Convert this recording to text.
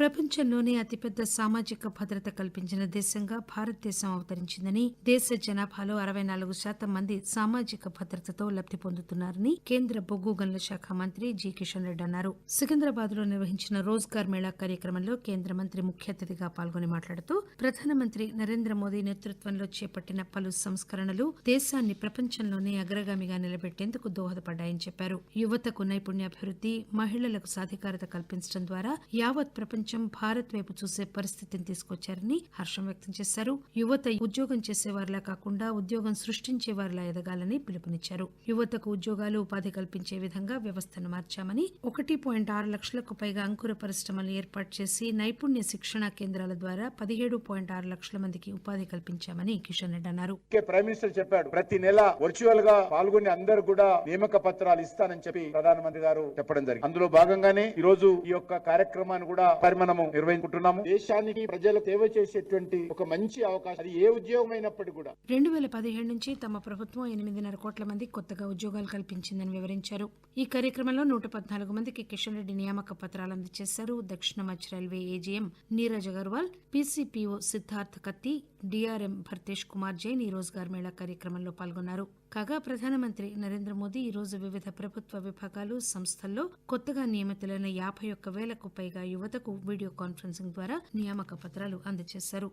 ప్రపంచంలోనే అతిపెద్ద సామాజిక భద్రత కల్పించిన దేశంగా భారతదేశం అవతరించిందని దేశ జనాభాలో అరవై నాలుగు శాతం మంది సామాజిక భద్రతతో లబ్ది పొందుతున్నారని కేంద్ర బొగ్గు గనుల శాఖ మంత్రి జి కిషన్ రెడ్డి అన్నారు. సికింద్రాబాద్లో నిర్వహించిన రోజ్గార్ మేళా కార్యక్రమంలో కేంద్ర మంత్రి ముఖ్య అతిథిగా పాల్గొని మాట్లాడుతూ ప్రధానమంత్రి నరేంద్ర మోదీ నేతృత్వంలో చేపట్టిన పలు సంస్కరణలు దేశాన్ని ప్రపంచంలోనే అగ్రగామిగా నిలబెట్టేందుకు దోహదపడ్డాయని చెప్పారు. యువతకు నైపుణ్యాభివృద్ది మహిళలకు సాధికారత కల్పించడం ద్వారా యావత్ ప్రపంచ భారత్ వైపు చూసే పరిస్థితిని తీసుకొచ్చారని హర్షం వ్యక్తం చేశారు. యువత ఉద్యోగం చేసేవారిలా కాకుండా ఉద్యోగం సృష్టించే వారిలా ఎదగాలని పిలుపునిచ్చారు. యువతకు ఉద్యోగాలు ఉపాధి కల్పించే విధంగా వ్యవస్థను మార్చామని ఒకటి పాయింట్ ఆరు లక్షలకు పైగా అంకుర పరిశ్రమలు ఏర్పాటు చేసి నైపుణ్య శిక్షణా కేంద్రాల ద్వారా పదిహేడు పాయింట్ ఆరు లక్షల మందికి ఉపాధి కల్పించామని కిషన్ రెడ్డి అన్నారు. ప్రైమ్ మినిస్టర్ చెప్పాడు ప్రతి నెల వర్చువల్గా పాల్గొని అందరు కూడా నియామక పత్రాలు ఇస్తానని చెప్పి ప్రధానమంత్రి గారు చెప్పడం జరిగింది. అందులో భాగంగానే ఈ రోజు ఈ యొక్క కార్యక్రమాన్ని కూడా మనము నిర్వహించుకుంటున్నాము. దేశానికి ప్రజలకు సేవ చేసేటువంటి ఒక మంచి అవకాశం. అది ఏ ఉద్యోగం అయినప్పటికీ కూడా. రెండు వేల పదిహేడు నుంచి తమ ప్రభుత్వం ఎనిమిదిన్నర కోట్ల మంది కొత్తగా ఉద్యోగాలు కల్పించిందని వివరించారు. ఈ కార్యక్రమంలో నూట పద్నాలుగు మందికి కిషన్ రెడ్డి నియామక పత్రాలు అందజేశారు. దక్షిణ మధ్య railway AGM Neeraj Agarwal PCPO Siddharth Katti DRM Bhartesh Kumar Jain ఈ రోజ్గార్ మేళా కార్యక్రమంలో పాల్గొన్నారు. కాగా ప్రధానమంత్రి నరేంద్ర మోదీ ఈ రోజు వివిధ ప్రభుత్వ విభాగాలు సంస్థల్లో కొత్తగా నియమితులైన యాభై ఒక్క వేలకు పైగా యువతకు వీడియో కాన్ఫరెన్సింగ్ ద్వారా నియామక పత్రాలు అందజేశారు.